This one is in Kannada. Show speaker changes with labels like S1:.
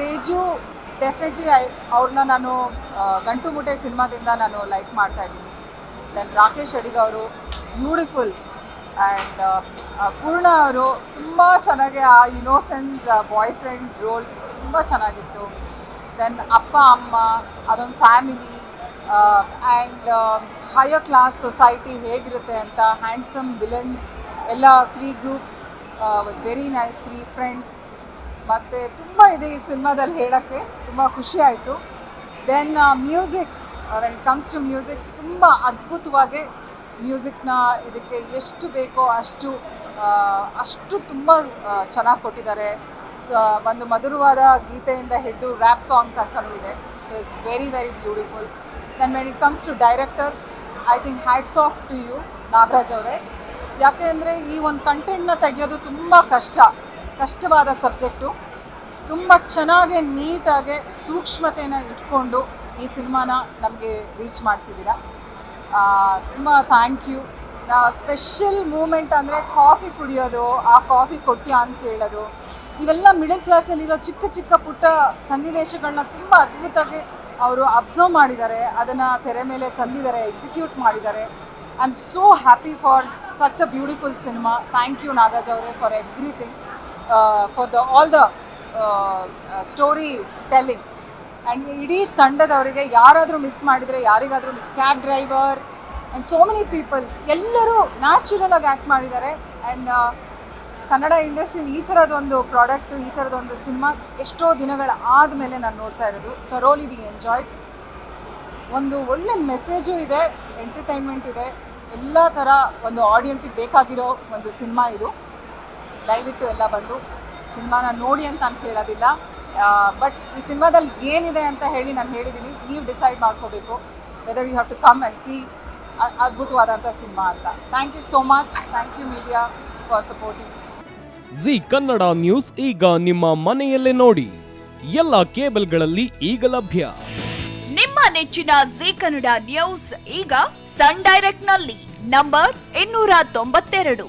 S1: ತೇಜು ಡೆಫಿನೆಟ್ಲಿ ಐ ಅವ್ರನ್ನ ನಾನು ಗಂಟು ಮುಟೆ ಸಿನಿಮಾದಿಂದ ನಾನು ಲೈಕ್ ಮಾಡ್ತಾ ಇದ್ದೀನಿ. ದೆನ್ ರಾಕೇಶ್ ಅಡಿಗ ಅವರು ಬ್ಯೂಟಿಫುಲ್ ಆ್ಯಂಡ್ ಪೂರ್ಣ ಅವರು ತುಂಬ ಚೆನ್ನಾಗಿ ಆ ಇನೋಸೆನ್ಸ್ ಬಾಯ್ ಫ್ರೆಂಡ್ ರೋಲ್ ತುಂಬ ಚೆನ್ನಾಗಿತ್ತು. ದೆನ್ ಅಪ್ಪ, ಅಮ್ಮ, ಅದೊಂದು family and higher class society ಹೇಗಿರುತ್ತೆ ಅಂತ ಹ್ಯಾಂಡ್ಸಮ್ ವಿಲನ್ಸ್ ಎಲ್ಲ three groups was very nice three friends ಮತ್ತು ತುಂಬ ಇದೆ ಈ ಸಿನಿಮಾದಲ್ಲಿ ಹೇಳೋಕ್ಕೆ. ತುಂಬ ಖುಷಿ ಆಯಿತು. Then music when comes to music ತುಂಬ ಅದ್ಭುತವಾಗಿ ಮ್ಯೂಸಿಕ್ನ ಇದಕ್ಕೆ ಎಷ್ಟು ಬೇಕೋ ಅಷ್ಟು ಅಷ್ಟು ತುಂಬ ಚೆನ್ನಾಗಿ ಕೊಟ್ಟಿದ್ದಾರೆ. ಸೊ ಒಂದು ಮಧುರವಾದ ಗೀತೆಯಿಂದ ಹಿಡಿದು ರ್ಯಾಪ್ ಸಾಂಗ್ ತಕ್ಕನೂ ಇದೆ. So it's very very beautiful then when it comes to director I think hats off to you Nagaraj ಅವರೇ. ಯಾಕೆ ಅಂದರೆ ಈ ಒಂದು ಕಂಟೆಂಟ್ನ ತೆಗೆಯೋದು ತುಂಬ ಕಷ್ಟ. ಕಷ್ಟವಾದ ಸಬ್ಜೆಕ್ಟು. ತುಂಬ ಚೆನ್ನಾಗಿ, ನೀಟಾಗಿ, ಸೂಕ್ಷ್ಮತೆನ ಇಟ್ಕೊಂಡು ಈ ಸಿನಿಮಾನ ನಮಗೆ ರೀಚ್ ಮಾಡಿಸಿದ್ದೀರಾ. ತುಂಬ ಥ್ಯಾಂಕ್ ಯು. ಸ್ಪೆಷಲ್ ಮೂಮೆಂಟ್ ಅಂದರೆ ಕಾಫಿ ಕುಡಿಯೋದು, ಆ ಕಾಫಿ ಕೊಟ್ಟಿ ಅಂತ ಕೇಳೋದು. ಇವೆಲ್ಲ ಮಿಡಲ್ ಕ್ಲಾಸಲ್ಲಿರೋ ಚಿಕ್ಕ ಚಿಕ್ಕ ಪುಟ್ಟ ಸನ್ನಿವೇಶಗಳನ್ನ ತುಂಬ ಅದ್ಭುತವಾಗಿ ಅವರು ಅಬ್ಸರ್ವ್ ಮಾಡಿದ್ದಾರೆ. ಅದನ್ನು ತೆರೆ ಮೇಲೆ ತಂದಿದ್ದಾರೆ, ಎಕ್ಸಿಕ್ಯೂಟ್ ಮಾಡಿದ್ದಾರೆ. I am so happy for such a beautiful cinema thank you Nagaraj ಅವರೇ for everything for the all the story telling and ಇಡೀ ತಂಡದವರಿಗೆ ಯಾರಾದರೂ ಮಿಸ್ ಮಾಡಿದರೆ, ಯಾರಿಗಾದರೂ miss cab driver and so many people ಎಲ್ಲರೂ ನ್ಯಾಚುರಲ್ ಆಗಿ ಆ್ಯಕ್ಟ್ ಮಾಡಿದ್ದಾರೆ. ಆ್ಯಂಡ್ ಕನ್ನಡ ಇಂಡಸ್ಟ್ರಿ ಈ ಥರದೊಂದು ಪ್ರಾಡಕ್ಟು ಈ ಥರದೊಂದು ಸಿನಿಮಾ ಎಷ್ಟೋ ದಿನಗಳ ಆದಮೇಲೆ ನಾನು ನೋಡ್ತಾ ಇರೋದು. ಥರೋಲಿ ವಿ ಎಂಜಾಯ್ ಒಂದು ಒಳ್ಳೆ ಮೆಸೇಜು ಇದೆ ಎಂಟರ್ಟೈನ್ಮೆಂಟ್ ಇದೆ. ಎಲ್ಲ ಥರ ಒಂದು ಆಡಿಯನ್ಸಿಗೆ ಬೇಕಾಗಿರೋ ಒಂದು ಸಿನಿಮಾ ಇದು. ದಯವಿಟ್ಟು ಎಲ್ಲ ಬಂದು ಸಿನಿಮಾನ ನೋಡಿ ಅಂತ ನಾನು ಕೇಳೋದಿಲ್ಲ. ಬಟ್ ಈ ಸಿನಿಮಾದಲ್ಲಿ ಏನಿದೆ ಅಂತ ಹೇಳಿ ನಾನು ಹೇಳಿದ್ದೀನಿ. ನೀವು ಡಿಸೈಡ್ ಮಾಡ್ಕೋಬೇಕು whether you have to come and see ಅದ್ಭುತವಾದಂಥ ಸಿನಿಮಾ ಅಂತ. Thank you so much thank you media for supporting
S2: Zee Kannada news ಈಗ ನಿಮ್ಮ ಮನೆಯಲ್ಲೇ ನೋಡಿ. ಎಲ್ಲ ಕೇಬಲ್ಗಳಲ್ಲಿ ಈಗ ಲಭ್ಯ.
S3: ನಿಮ್ಮ ನೆಚ್ಚಿನ ಜಿ ಕನ್ನಡ ನ್ಯೂಸ್ ಈಗ ಸನ್ ಡೈರೆಕ್ಟ್ನಲ್ಲಿ. ನಂಬರ್ ಇನ್ನೂರ ತೊಂಬತ್ತೆರಡು.